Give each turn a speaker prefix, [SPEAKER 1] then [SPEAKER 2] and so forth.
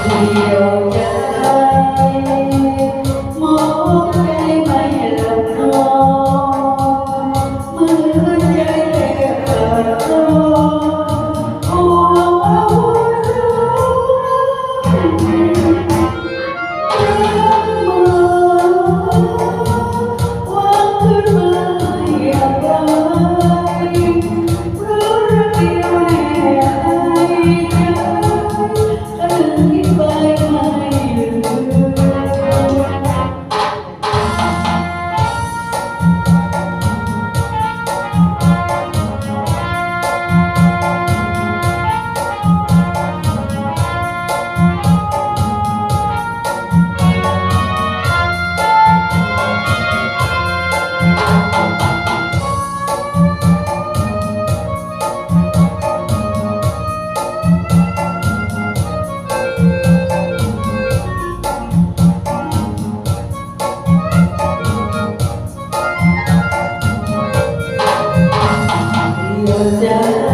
[SPEAKER 1] เดียวได้มองไป down.